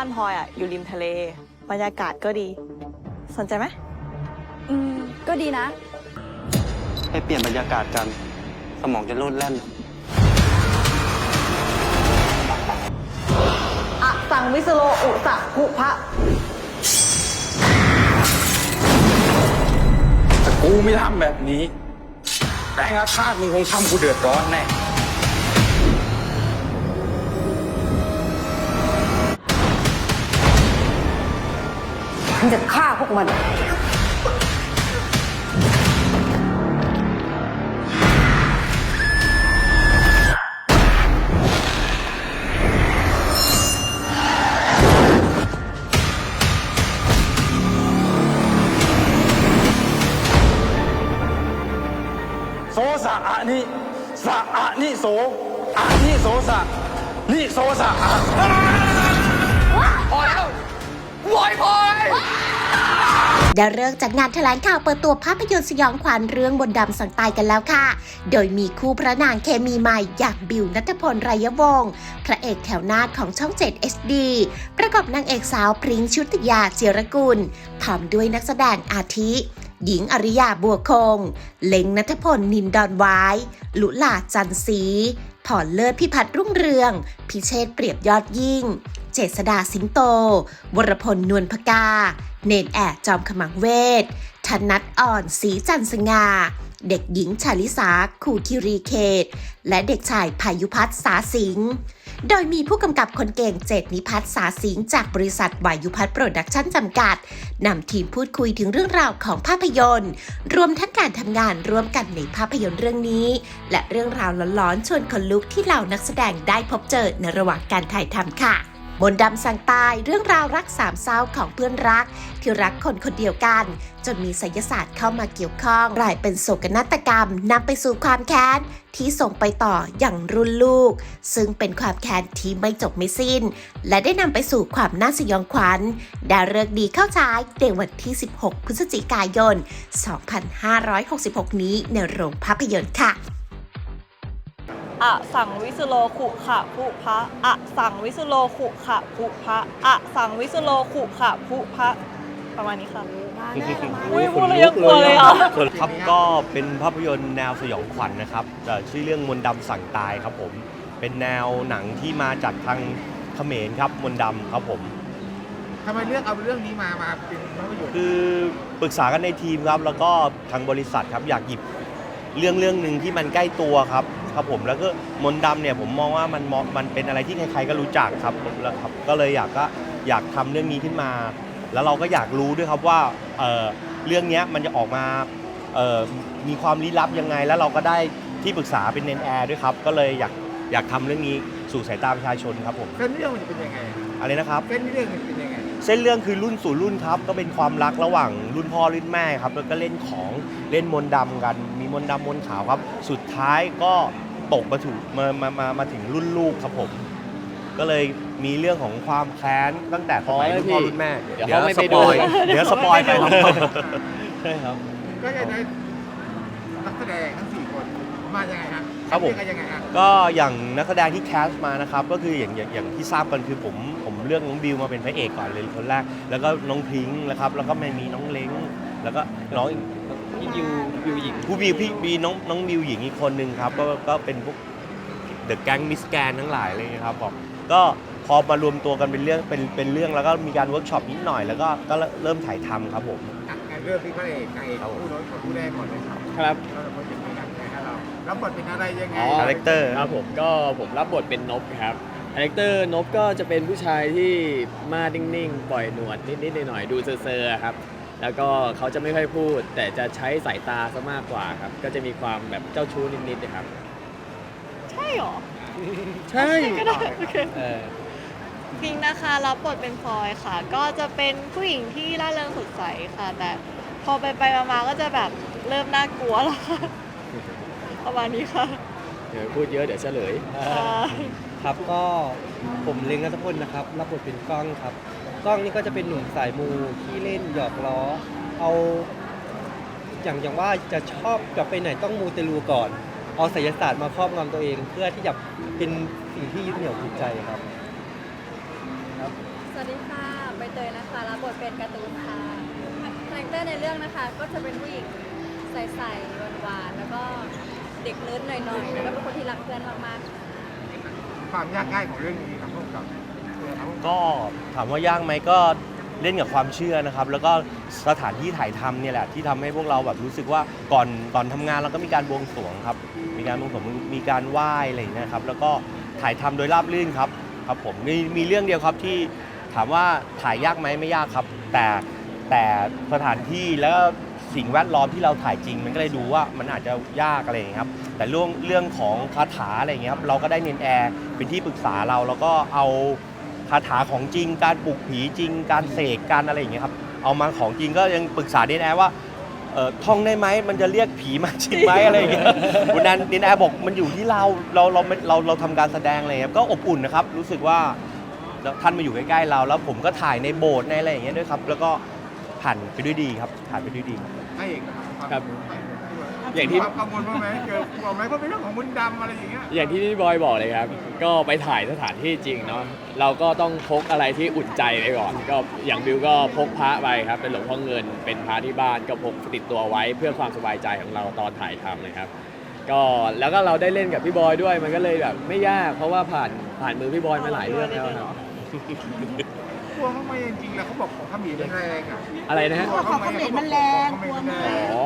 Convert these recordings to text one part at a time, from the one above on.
บ้านพลอยอะอยู่ริมทะเล บรรยากาศก็ดี สนใจไหม อืม ก็ดีนะ ให้เปลี่ยนบรรยากาศกัน สมองจะโลดแล่น อะสั่งวิสโลอุสักหุพระแต่กูไม่ทำแบบนี้ แต่อาฆาตมึงคงทำกูเดือดร้อนแน่ นจะฆ่าพวกมันโสสะอะนิสะอะนิโสอะนิโสสะนิโสสะอะ ได้เริ่มจากงานแถลงข่าวเปิดตัวภาพยนตร์สยองขวัญเรื่องบนดำสังตายกันแล้วค่ะ โดยมีคู่พระนางเคมีใหม่อย่างบิวนัทพลไรยวงศ์พระเอกแถวหน้าของช่อง 7 SD ประกอบนางเอกสาวพริ้งชุติยาเจยรกุลพร้อมด้วยนักแสดงอาทิ หญิงอริยาบัวคง เล็งนัทพลนินดอนไว้ ลุลาจันสีผ่อนเลิศพิพัฒน์รุ่งเรือง พิเชษเปรียบยอดยิ่ง เจษดาสิงโต วรพลนวลพกา เนนแอดจอมขมังเวทธนัทอ่อนสีจันสง่าเด็กหญิงชาลิสาคูคิรีเขต และเด็กชายพายุพัฒน์สาสิง โดยมีผู้กำกับคนเก่งเจตนิพัฒน์สาสิง จากบริษัทวายุพัฒน์โปรดักชั่นจำกัด นำทีมพูดคุยถึงเรื่องราวของภาพยนตร์ รวมทั้งการทำงานร่วมกันในภาพยนตร์เรื่องนี้ และเรื่องราวหลอนๆชวนขนลุกที่เหล่านักแสดงได้พบเจอในระหว่างการถ่ายทำค่ะ มนดำสั่งตายเรื่องราวรักสามเศร้าของเพื่อนรัก ที่รักคนคนเดียวกัน จนมีไสยศาสตร์เข้ามาเกี่ยวข้องกลายเป็นโศกนาฏกรรมนำไปสู่ความแค้นที่ส่งไปต่ออย่างรุ่นลูก ซึ่งเป็นความแค้นที่ไม่จบไม่สิ้น และได้นำไปสู่ความน่าสยองขวัญด้เลิกษ์ดีเข้าฉายในวันที่ 16 พฤศจิกายน 2566 นี้ในโรงภาพยนตร์ค่ะ อะสั่งวิสโลขุขะพุพระอะสั่งวิสโลขุขะพุพระอะสั่งวิสโลขุขะพุพระประมาณนี้ค่ะอุ้ยพูดแล้วยังกลัวเลยอะ ครับก็เป็นภาพยนตร์แนวสยองขวัญนะครับเอ่อชื่อเรื่องมนต์ดำสั่งตายครับผม เป็นแนวหนังที่มาจากทางเขมรครับมนต์ดำครับผม ทำไมเลือกเอาเรื่องนี้มามาเป็นภาพยนตร์คือปรึกษากันในทีมครับ แล้วก็ทางบริษัทครับอยากหยิบ เรื่องเรื่องหนึ่งที่มันใกล้ตัวครับครับผมแล้วก็มนต์ดำเนี่ยผมมองว่ามันมองมันเป็นอะไรที่ใครๆก็รู้จักครับแล้วครับก็เลยอยากก็อยากทำเรื่องนี้ขึ้นมา แล้วเราก็อยากรู้ด้วยครับว่าเอ่อเรื่องเนี้ยมันจะออกมาเอ่อมีความลี้ลับยังไง แล้วเราก็ได้ที่ปรึกษาเป็นเนนแอร์ด้วยครับก็เลยอยากอยากทำเรื่องนี้สู่สายตาประชาชนครับผมเส้นเรื่องมันจะเป็นยังไงอะไรนะครับ เส้นเรื่องมันเป็นยังไง เส้นเรื่องคือรุ่นสู่รุ่นครับ ก็เป็นความรักระหว่างรุ่นพ่อรุ่นแม่ครับ แล้วก็เล่นของเล่นมนต์ดำกัน มีมนต์ดำมนต์ขาวครับ สุดท้ายก็ตกมาถูกมามามามาถึงรุ่นลูกครับผม ก็เลยมีเรื่องของความแค้นตั้งแต่สมัยรุ่นพ่อรุ่นแม่ เดี๋ยวเขาไม่ไปดูสปอยเดี๋ยวสปอยไปครับใช่ครับ ก็จะได้นักแสดงทั้งสี่คนมายังไงฮะ ครับผมเลือกกันยังไงฮะก็อย่างนักแสดงที่แคสต์มานะครับก็คืออย่างอย่างอย่างที่ทราบกันคือผมผมเลือกน้องบิวมาเป็นพระเอกก่อนเลยคนแรก แล้วก็น้องพริ้งนะครับแล้วก็ไม่มีน้องเล้งแล้วก็น้องอีกพี่บิวบิวหญิงผู้บิวพี่มีน้องน้องบิวหญิงอีกคนนึงครับก็ก็เป็นพวกเดอะแก๊งมิสแกนทั้งหลายอะไรเลยครับบอกก็พอมารวมตัวกันเป็นเรื่องเป็นเป็นเรื่องแล้วก็มีการเวิร์กช็อปนิดหน่อยแล้วก็ก็เริ่มถ่ายทำครับผม อะงั้นเริ่มที่พระเอกนางเอกครับผมผู้น้อยกับผู้แรกก่อนเลยครับครับ เราจะพูดถึงในกา รแสดงให้เรารับบทเป็นอะไรยังไง อ๋อ คาแรคเตอร์ ครับผมก็ผมรับบทเป็นนบครับคาแรคเตอร์นบก็จะเป็นผู้ชายที่มานิ่งๆ ปล่อยหนวดนิดๆหน่อยๆดูเซอร์ๆครับ แล้วก็เขาจะไม่ค่อยพูด แต่จะใช้สายตาซะมากกว่าครับ ก็จะมีความแบบเจ้าชู้นิดๆนะครับ ใช่หรอใช่ก็ได้โอเคเออพิงค์นะคะรับบทเป็นพลอยค่ะ ก็จะเป็นผู้หญิงที่ร่าเริงสดใสค่ะ แต่พอไปไปๆมาๆก็จะแบบเริ่มน่ากลัวแล้วค่ะ ประมาณนี้ค่ะเดี๋ยวพูดเยอะเดี๋ยวเฉลย ค่ะครับก็ผมเล็งนัทพลนะครับรับบทเป็นกล้องครับกล้องนี่ก็จะเป็นหนุ่มสายมูขี้เล่นหยอกล้อ เอาอย่างอย่างว่าจะชอบกลับไปไหนต้องมูเตลูก่อน เอาไสยศาสตร์มาครอบงำตัวเอง เพื่อที่จะเป็นสิ่งที่ยึดเหนี่ยวจิตใจครับ สวัสดีค่ะใบเตยนะคะรับบทเป็นการ์ตูนค่ะคาแรคเตอร์ในเรื่องนะคะ ก็จะเป็นผู้หญิงใสๆหวานๆแล้วก็ เด็กเนิร์ดหน่อยๆ แล้วก็เป็นคนที่รักเพื่อนมากๆความยากง่ายของเรื่องนี้ครับพวกกับเก็ถามว่ายากไหมก็เล่นกับความเชื่อนะครับ แล้วก็สถานที่ถ่ายทำเนี่ยแหละที่ทำให้พวกเราแบบรู้สึกว่าก่อนก่อนทำงานเราก็มีการบวงสรวงครับ มีการบวงสรวงมีการไหว้อะไรอย่างเงี้ยครับ แล้วก็ถ่ายทำโดยราบรื่นครับครับผมมีมีเรื่องเดียวครับที่ถามว่าถ่ายยากไหมไม่ยากครับ แต่แต่สถานที่แล้ว สิ่งแวดล้อมที่เราถ่ายจริง มันก็เลยดูว่ามันอาจจะยากอะไรอย่างเงี้ยครับ แต่เรื่องเรื่องของคาถาอะไรอย่างเงี้ยครับเราก็ได้เนนแอร์เป็นที่ปรึกษาเราแล้วก็เอาคาถาของจริง การปลุกผีจริง การเสกการอะไรอย่างเงี้ยครับเอามาของจริงก็ยังปรึกษาเดนแอร์ว่าเออท่องได้ไหมมันจะเรียกผีมาจริงไหมอะไรอย่างเงี้ยวันนั้นเดนแอร์บอกมันอยู่ที่เราเราเราเราเราทำการแสดงอะไรครับก็อบอุ่นนะครับรู้สึกว่าท่านมาอยู่ใกล้ๆเราแล้วผมก็ถ่ายในโบสถ์ในอะไรอย่างเงี้ยด้วยครับแล้วก็ ผ่านไปด้วยดีครับผ่านไปด้วยดี ให้เอกครับออย่าย่างงที่ที่ ความกังวลบ้างไหมเจอกลัวไหมเพราะเป็นเรื่องของมนต์ดำอะไรอย่างเงี้ยอย่างที่พี่บอยบอกเลยครับ ก็ไปถ่ายสถานที่จริงเนาะ เราก็ต้องพกอะไรที่อุ่นใจไปก่อน ก็อย่างบิวก็พกพระไปครับ เป็นหลวงพ่อเงิน เป็นพระที่บ้านก็พกติดตัวไว้เพื่อความสบายใจของเราตอนถ่ายทำนะครับ ก็แล้วก็เราได้เล่นกับพี่บอยด้วย มันก็เลยแบบไม่ยาก เพราะว่าผ่านผ่านมือพี่บอยมาหลายเรื่องแล้วครับ กลัวเขาไหมจริงๆแล้วเขาบอกของขมิ้นมันแรงอะอะไรนะฮะกลัวเขาไหมเขาบอกของขมิ้นมันแรงอ๋อ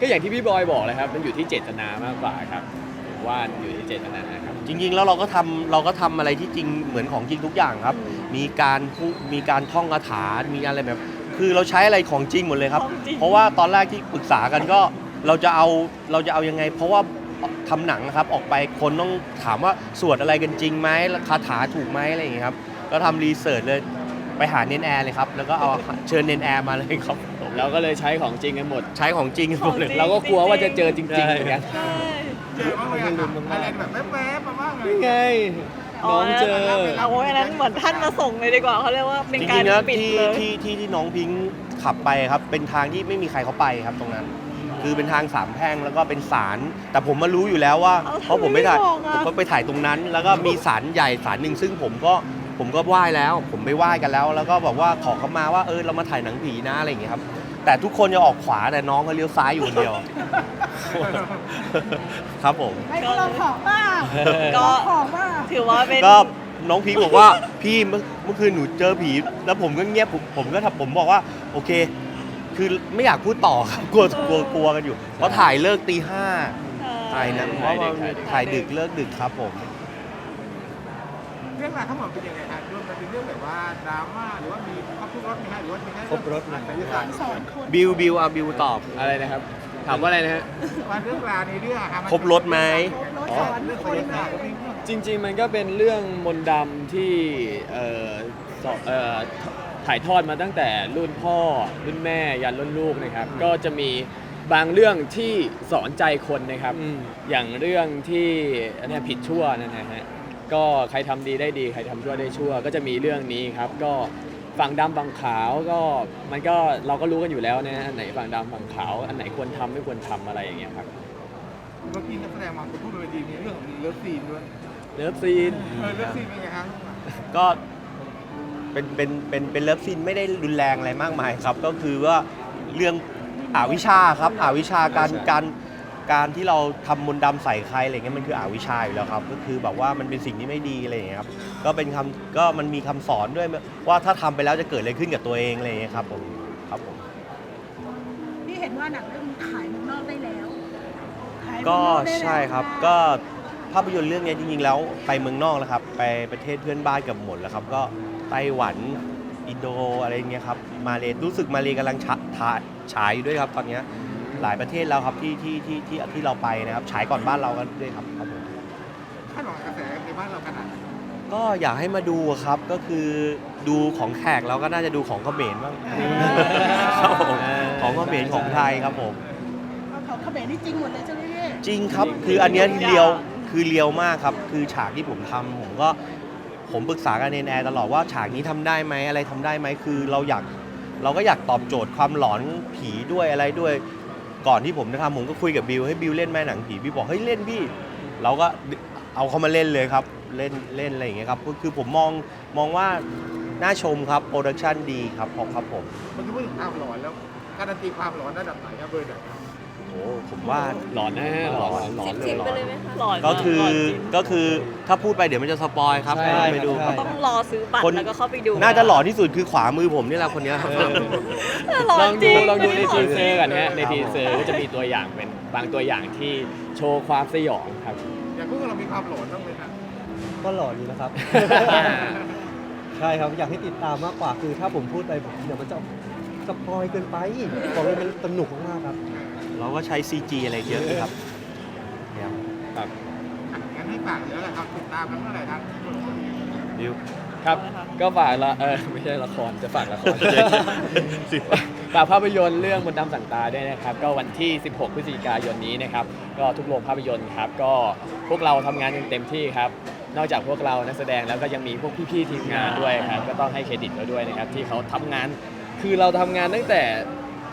ก็อย่างที่พี่บอยบอกเลยครับ มันอยู่ที่เจตนามากกว่าครับผมว่าอยู่ที่เจตนาครับ จริง ๆ แล้วเราก็ทำเราก็ทำอะไรที่จริงเหมือนของจริงทุกอย่างครับ มีการพูดมีการท่องคาถา มีอะไรแบบ คือเราใช้อะไรของจริงหมดเลยครับ ของจริง เพราะว่าตอนแรกที่ปรึกษากันก็เราจะเอาเราจะเอายังไง เพราะว่าทำหนังนะครับออกไปคนต้องถามว่าสวดอะไรกันจริงไหมคาถาถูกไหมอะไรอย่างเงี้ยครับ ก็ทำรีเสิร์ชเลย ไปหาเนนแอร์เลยครับ แล้วก็เอาเชิญเนนแอร์มาเลยครับเราก็เลยใช้ของจริงกันหมด ใช้ของจริงหมดเลยเราก็กลัวว่าจะเจอจริงๆเหมือนกันใช่เจอบ้างไหมอะอะไรแบบแวบๆมาบ้างเลยนี่ไงน้องเจอเอาไว้อันนั้นเหมือนท่านมาส่งเลยดีกว่าเขาเรียกว่าเป็นจการริงๆนะปิดที่เลยที่ที่ที่น้องพิงค์ขับไปครับ เป็นทางที่ไม่มีใครเขาไปครับตรงนั้น คือเป็นทางสามแพร่งแล้วก็เป็นศาลแต่ผมมารู้อยู่แล้วว่าเอาเพราะผมไปถ่ายทำไมไม่บอกอะผมก็ไปถ่ายตรงนั้น แล้วก็มีศาลใหญ่ศาลหนึ่งซึ่งผมก็ ผมก็ไหว้แล้ว ผมไปไหว้กันแล้ว แล้วก็บอกว่าขอเขามาว่าเออเรามาถ่ายหนังผีนะอะไรอย่างเงี้ยครับ แต่ทุกคนจะออกขวาแต่น้องเขาเลี้ยวซ้ายอยู่คนเดียว ครับผมก็ก็ถือว่าเป็น ก็น้องพีคบอกว่า พี่เมื่อเมื่อคืนหนูเจอผี แล้วผมก็เงียบผมผมก็ทำผมบอกว่า โอเค คือไม่อยากพูดต่อครับกลัวกลัวกลัวกันอยู่เพราะถ่ายเลิกตีห้าถ่ายนะเพราะว่าถ่ายดึกเลิกดึกครับผม เรื่องราวทั้งหมดเป็นยังไงครับรวมกันเป็นเรื่องแบบว่าดราม่าหรือว่ามีครบทุกรสไหมฮะหรือว่าเป็นแค่ครบรสนะศิลปะบิวบิวเอาบิวตอบอะไรนะครับ ถามว่าอะไรนะฮะ ว่าเรื่องราวในเรื่องอะครับมันครบรสไหมอ๋อเรื่องศิลปะก็เป็นเรื่องจริงๆ มันก็เป็นเรื่องมนต์ดำที่เอ่อสอเอ่อถ่ายทอดมาตั้งแต่รุ่นพ่อ รุ่นแม่ยันรุ่นลูกนะครับ ก็จะมีบางเรื่องที่สอนใจคนนะครับ อืม อย่างเรื่องที่อันเนี้ยผิดชั่วนั่นนะฮะ ก็ใครทำดีได้ดี ใครทำชั่วได้ชั่ว ก็จะมีเรื่องนี้ครับ ก็ฝั่งดำฝั่งขาวก็มันก็เราก็รู้กันอยู่แล้วนะอันไหนฝั่งดำฝั่งขาว อันไหนควรทำไม่ควรทำอะไรอย่างเงี้ยครับเมื่อกี้นักแสดงมาพูดบนเวทีมีเรื่องของเลิฟซีนด้วยเลิฟซีน เออเลิฟซีนเป็นไงครับก็เป็นเป็นเป็นเป็นเลิฟซีนไม่ได้รุนแรงอะไรมากมายครับ ก็คือว่าเรื่องอวิชชาครับอวิชชาการการ การที่เราทำมนต์ดำใส่ใครอะไรเงี้ยมันคืออวิชชาอยู่แล้วครับ ก็คือแบบว่ามันเป็นสิ่งที่ไม่ดีอะไรอย่างเงี้ยครับก็เป็นคำก็มันมีคำสอนด้วยว่าถ้าทำไปแล้วจะเกิดอะไรขึ้นกับตัวเองอะไรอย่างเงี้ยครับผมครับผมพี่เห็นว่าหนังเรื่องนี้ขายเมืองนอกได้แล้วขายเมืองก็นอกได้แล้วใช่ครับะก็ภาพยนตร์เรื่องนี้จริงๆแล้วไปเมืองนอกแล้วครับ ไปประเทศเพื่อนบ้านเกับหมดแล้วครับ ก็ไต้หวันอินโดอะไรเงี้ยครับมาเลรู้สึกมาเลกำลังฉะถ่ายฉายอยู่ด้วยครับตอนเนี้ย หลายประเทศแล้วครับที่ที่ที่ที่ที่เราไปนะครับฉายก่อนบ้านเรากันด้วยครับครับผมคาดหวังกับกระแสในบ้านเราขนาดไหนก็อยากให้มาดูครับก็คือดูของแขกแล้วก็น่าจะดูของเขมรบ้างครับผมของเขมรของไทยครับผมเอาเขาเขมรนี่จริงหมดเลยใช่ไหมพี่จริงครับคืออันเนี้ยเลียวคือเลียวมากครับ คือฉากที่ผมทำผมก็ผมปรึกษากับเนนแอร์ตลอดว่าฉากนี้ทำได้ไหมอะไรทำได้ไหมคือเราอยากเราก็อยากตอบโจทย์ความหลอนผีด้วยอะไรด้วย ก่อนที่ผมจะทำผมก็คุยกับบิวให้บิวเล่นแม่หนังผีบิวบอกเฮ้ยเล่นพี่เราก็เอาเขามาเล่นเลยครับเล่นเล่นอะไรอย่างเงี้ยครับก็คือผมมองมองว่าน่าชมครับโปรดักชันดีครับขอบครับผม เมื่อกี้พูดถึงความหลอนแล้วการันตีความหลอนระดับไหนครับเบอร์ไหนครับ โอ้ผมว่า หลอนนะหลอนหลอนเลสิยบหลไปอน เลยไหมคะหล่อก็คือหล่จริงก็คือถ้าพูดไปเดี๋ยวมันจะสปอยครับใช่ไปดูครับต้องรอซื้อบัตรคนแล้วก็เข้าไปดูน่าจะหล่อที่สุดคือขวามือผมนี่แหละคนเนี้ยครับ หล่อลองจดูริงลองดูในไม่ทีไหล่เซอร์กันนะฮะในทีเซอร์ก็จะมีตัวอย่างเป็นบางตัวอย่างที่โชว์ความสยองครับ อย่างพวกเรามีความหลอนบ้างไหมครับ ก็หล่อดีนะครับ ใช่ครับอยากให้ติดตามมากกว่าคือถ้าผมพูดไปผมเดี๋ยวมันจะสปอยเกินไปบอกเลยมันสนุกมากๆครับ เราก็ใช้ CG อะไรเยอะครับเนี่ยครับอะงั้นให้ฝากเดี๋ยวแหละครับติดตามกันเมื่อไหร่ครับดิว ครับ ก็ฝากละเออไม่ใช่ละครจะฝากละคร ฝากภาพยนตร์เรื่องมนต์ดำสั่งตาด้วยนะครับ ก็วันที่ 16 พฤศจิกายนนี้นะครับ ก็ทุกโรงภาพยนตร์ครับ ก็พวกเราทำงานกันเต็มที่ครับ นอกจากพวกเรานักแสดงแล้วก็ยังมีพวกพี่ๆทีมงานด้วยครับ ก็ต้องให้เครดิตเขาด้วยนะครับ ที่เขาทำงาน คือเราทำงานตั้งแต่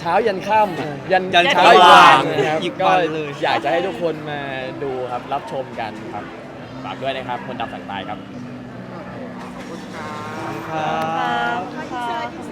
เช้ายันค่ำยันยันเช้าสอีกว่าวังนนะครับอีกก็วันเลย อยากจะให้ทุกคนมาดูครับรับชมกันครับฝากด้วยนะครับมนต์ดำสั่งตายครับ ขอบคุณครับ ครับ